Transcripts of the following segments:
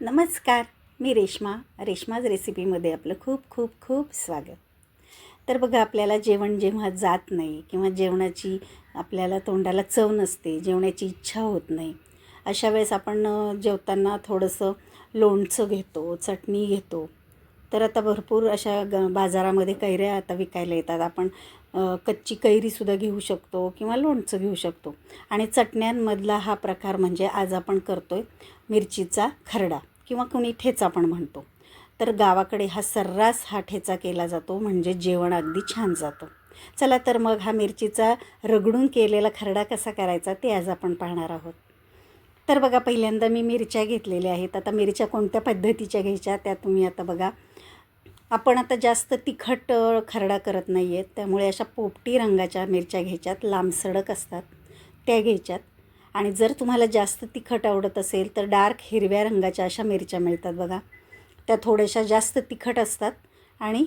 नमस्कार मी रेश्मा. रेश्माज रेसिपीमध्ये आपलं खूप खूप खूप स्वागत. तर बघा आपल्याला जेवण जेव्हा जात नाही किंवा जेवणाची आपल्याला तोंडाला चव नसते जेवणाची इच्छा होत नाही अशा वेळेस आपण जेवताना थोडंसं लोणचं घेतो चटणी घेतो तर आता भरपूर अशा ग बाजारामध्ये कैऱ्या आता विकायला येतात. आपण कच्ची कैरीसुद्धा घेऊ शकतो किंवा लोणचं घेऊ शकतो. आणि चटण्यांमधला हा प्रकार म्हणजे आज आपण करतो आहे मिरचीचा खरडा किंवा कोणी ठेचा पण म्हणतो. तर गावाकडे हा सर्रास हा ठेचा केला जातो म्हणजे जेवण अगदी छान जातं. चला तर मग हा मिरचीचा रगडून केलेला खरडा कसा करायचा ते आज आपण पाहणार आहोत. तर बघा पहिल्यांदा मी मिरच्या घेतलेल्या आहेत. आता मिरच्या कोणत्या पद्धतीच्या घ्यायच्या त्या तुम्ही आता बघा. आपण आता जास्त तिखट खरडा करत नाही आहेत त्यामुळे अशा पोपटी रंगाच्या मिरच्या घ्यायच्यात. लांबसडक असतात. त्या घ्यायच्यात. आणि जर तुम्हाला जास्त तिखट आवडत असेल तर डार्क हिरव्या रंगाच्या अशा मिरच्या मिळतात बघा. त्या थोड्याशा जास्त तिखट असतात आणि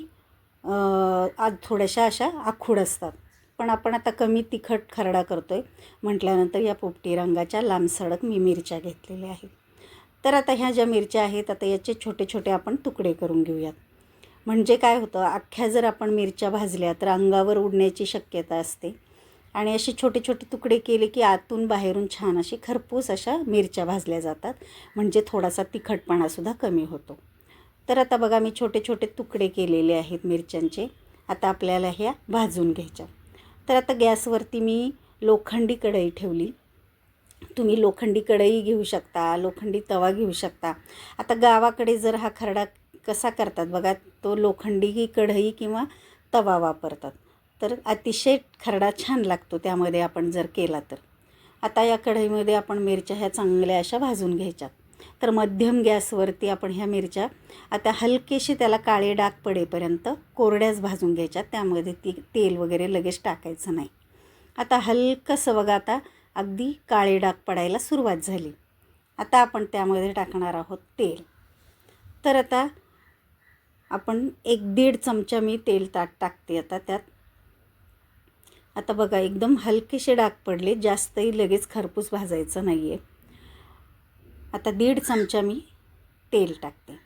थोड्याशा अशा आखूड असतात. पण आपण आता कमी तिखट खरडा करतो आहे म्हटल्यानंतर या पोपटी रंगाच्या लांबसडक मी मिरच्या घेतलेल्या आहेत. तर आता ह्या ज्या मिरच्या आहेत आता याचे छोटे छोटे आपण तुकडे करून घेऊयात. म्हणजे काय होतं अख्ख्या जर आपण मिरच्या भाजल्या तर अंगावर उडण्याची शक्यता असते. आणि असे छोटे छोटे तुकडे केले की आतून बाहेरून छान असे खरपूस अशा मिरच्या भाजल्या जातात. म्हणजे थोडासा तिखटपणासुद्धा कमी होतो. तर आता बघा मी छोटे छोटे तुकडे केलेले आहेत मिरच्यांचे. आता आपल्याला ह्या भाजून घ्यायच्या. तर आता गॅसवरती मी लोखंडी कढई ठेवली. तुम्ही लोखंडी कढई घेऊ शकता लोखंडी तवा घेऊ शकता. आता गावाकडे जर हा खरडा कसा करतात बघा तो लोखंडी ही कढई किंवा तवा वापरतात. तर अतिशय खरडा छान लागतो त्यामध्ये आपण जर केला तर. आता या कढईमध्ये आपण मिरच्या ह्या चांगल्या अशा भाजून घ्यायच्या. तर मध्यम गॅसवरती आपण ह्या मिरच्या आता हलकेशी त्याला काळे डाग पडेपर्यंत कोरड्याच भाजून घ्यायच्या त्यामध्ये ती तेल वगैरे लगेच टाकायचं नाही. आता हलकंसं बघा आता अगदी काळे डाग पडायला सुरुवात झाली. आता आपण त्यामध्ये टाकणार आहोत तेल. तर आता आपण एक दीड चमचा मी तेल ताट टाकते आता त्यात. आता बघा एकदम हलकेसे डाग पडले जास्तही लगेच खरपूस भाजायचं नाही आहे आता दीड चमचा मी तेल टाकते.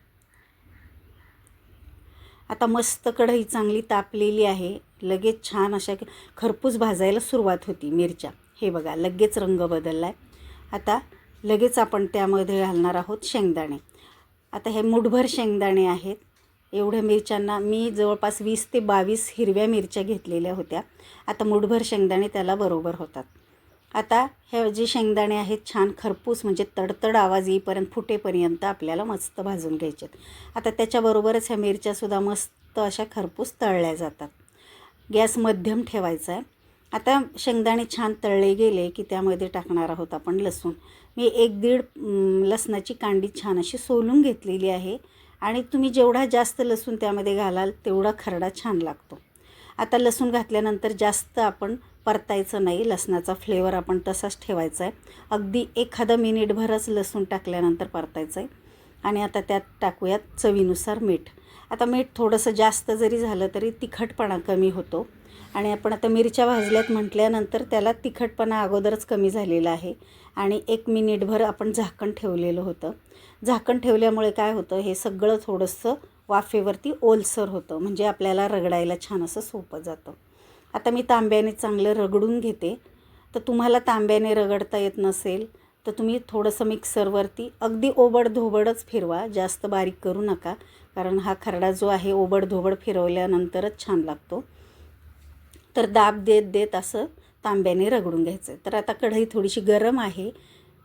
आता मस्त कढई चांगली तापलेली आहे. लगेच छान अशा खरपूस भाजायला सुरुवात होती मिरच्या. हे बघा लगेच रंग बदलला आहे आता लगेच आपण त्यामध्ये घालणार आहोत शेंगदाणे. आता हे मुठभर शेंगदाणे आहेत. एवढ्या मिरच्यांना मी जवळपास वीस ते बावीस हिरव्या मिरच्या घेतलेल्या होत्या. आता मुठभर शेंगदाणे त्याला बरोबर होतात. आता हे जे शेंगदाणे आहेत छान खरपूस म्हणजे तडतड आवाज येईपर्यंत फुटेपर्यंत आपल्याला मस्त भाजून घ्यायचे आहेत. आता त्याच्याबरोबरच ह्या मिरच्यासुद्धा मस्त अशा खरपूस तळल्या जातात. गॅस मध्यम ठेवायचा आहे. आता शेंगदाणे छान तळले गेले की त्यामध्ये टाकणार आहोत आपण लसूण. मी एक दीड लसणाची कांडी छान अशी सोलून घेतलेली आहे आणि तुम्ही जेवढा जास्त लसूण त्यामध्ये घालाल तेवढा खरडा छान लागतो. आता लसूण घातल्यानंतर जास्त आपण परतायचं नाही लसणाचा फ्लेवर आपण तसाच ठेवायचा आहे. अगदी एखादा मिनिटभरच लसूण टाकल्यानंतर परतायचं आहे. आणि आता त्यात टाकूयात चवीनुसार मीठ. आता मीठ थोडंसं जास्त जरी झालं तरी तिखटपणा कमी होतो. आणि आपण आता मिरच्या भाजल्यात म्हटल्यानंतर त्याला तिखटपणा अगोदरच कमी झालेला आहे. आणि एक मिनिटभर आपण झाकण ठेवलेलं होतं. झाकण ठेवल्यामुळे काय होतं? हे सगळं थोडंसं वाफेवरती ओलसर होतं. म्हणजे आपल्याला रगडायला छान असं सोपं जातं. आता मी तांब्याने चांगलं रगडून घेते. तर तुम्हाला तांब्याने रगडता येत नसेल तर तुम्ही थोडंसं मिक्सरवरती अगदी ओबडधोबडच फिरवा. जास्त बारीक करू नका कारण हा खरडा जो आहे ओबडधोबड फिरवल्यानंतरच छान लागतो. तर दाब देत देत असं तांब्याने रगडून घ्यायचं. तर आता कढई थोडीशी गरम आहे.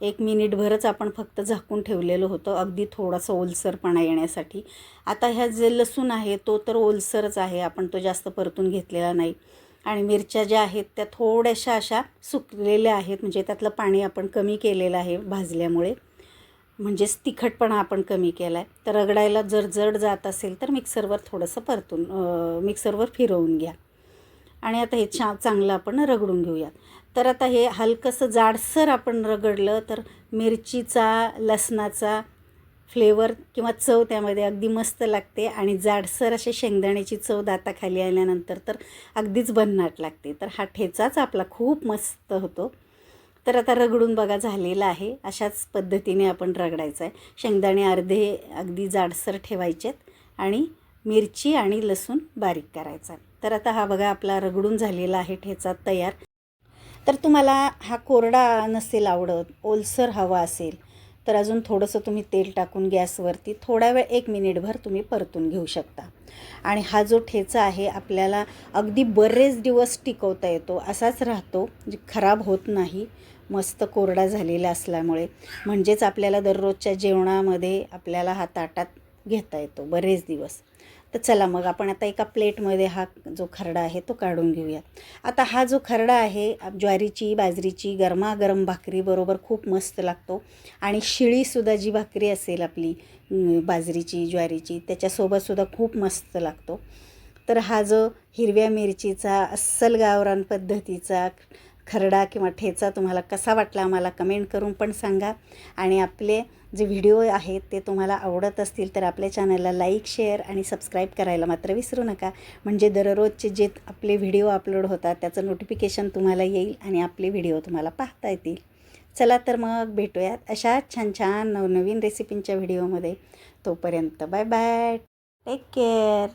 एक मिनिटभरच आपण फक्त झाकून ठेवलेलं होतं अगदी थोडासा ओलसरपणा येण्यासाठी. आता ह्या जे लसूण आहे तो तर ओलसरच आहे आपण तो जास्त परतून घेतलेला नाही. आणि मिरच्या ज्या आहेत त्या थोड्याशा अशा सुकलेल्या आहेत म्हणजे त्यातलं पाणी आपण कमी केलेलं आहे भाजल्यामुळे. म्हणजेच तिखटपणा आपण कमी केला आहे तर रगडायला जर जड जात असेल तर मिक्सरवर थोडंसं परतून मिक्सरवर फिरवून घ्या. आणि आता हे छा चांगलं आपण रगडून घेऊयात. तर आता हे हलकंसं जाडसर आपण रगडलं तर मिरचीचा लसणाचा फ्लेवर किंवा चव त्यामध्ये अगदी मस्त लागते आणि जाडसर असे शेंगदाण्याची चव दाताखाली आल्यानंतर तर अगदीच भन्नाट लागते. तर हा ठेचाच आपला खूप मस्त होतो. तर आता रगडून बघा झालेला आहे. अशाच पद्धतीने आपण रगडायचं आहे शेंगदाणे अर्धे अगदी जाडसर ठेवायचेत आणि मिरची आणि लसूण बारीक करायचा तर आता हा बघा आपला रगडून झालेला आहे ठेचा तयार. तर तुम्हाला हा कोरडा नसेल आवडत ओलसर हवा असेल तर अजून थोडंसं तुम्ही तेल टाकून गॅसवरती थोडा वेळ एक मिनिटभर तुम्ही परतून घेऊ शकता. आणि हा जो ठेचा आहे आपल्याला अगदी बरेच दिवस टिकवता येतो असाच राहतो जे खराब होत नाही मस्त कोरडा झालेला असल्यामुळे. म्हणजेच आपल्याला दररोजच्या जेवणामध्ये आपल्याला हा ताटात घेता येतो बरेच दिवस. तर चला मग आपण आता एका प्लेटमध्ये हा जो खरडा आहे तो काढून घेऊया. आता हा जो खरडा आहे ज्वारीची बाजरीची गरमागरम भाकरीबरोबर खूप मस्त लागतो. आणि शिळीसुद्धा जी भाकरी असेल आपली बाजरीची ज्वारीची त्याच्यासोबतसुद्धा खूप मस्त लागतो. तर हा जो हिरव्या मिरचीचा अस्सल गावरान पद्धतीचा खरडा किंवा ठेचा तुम्हाला कसा वाटला आम्हाला कमेंट करून पण सांगा. आणि आपले जे व्हिडिओ आहेत ते तुम्हाला आवडत असतील तर आपल्या चॅनलला लाईक शेअर आणि सबस्क्राईब करायला मात्र विसरू नका. म्हणजे दररोजचे जे आपले व्हिडिओ अपलोड होतात त्याचं नोटिफिकेशन तुम्हाला येईल आणि आपले व्हिडिओ तुम्हाला पाहता येतील. चला तर मग भेटूयात अशा छान छान नवनवीन रेसिपींच्या व्हिडिओमध्ये. तोपर्यंत बाय बाय. Take care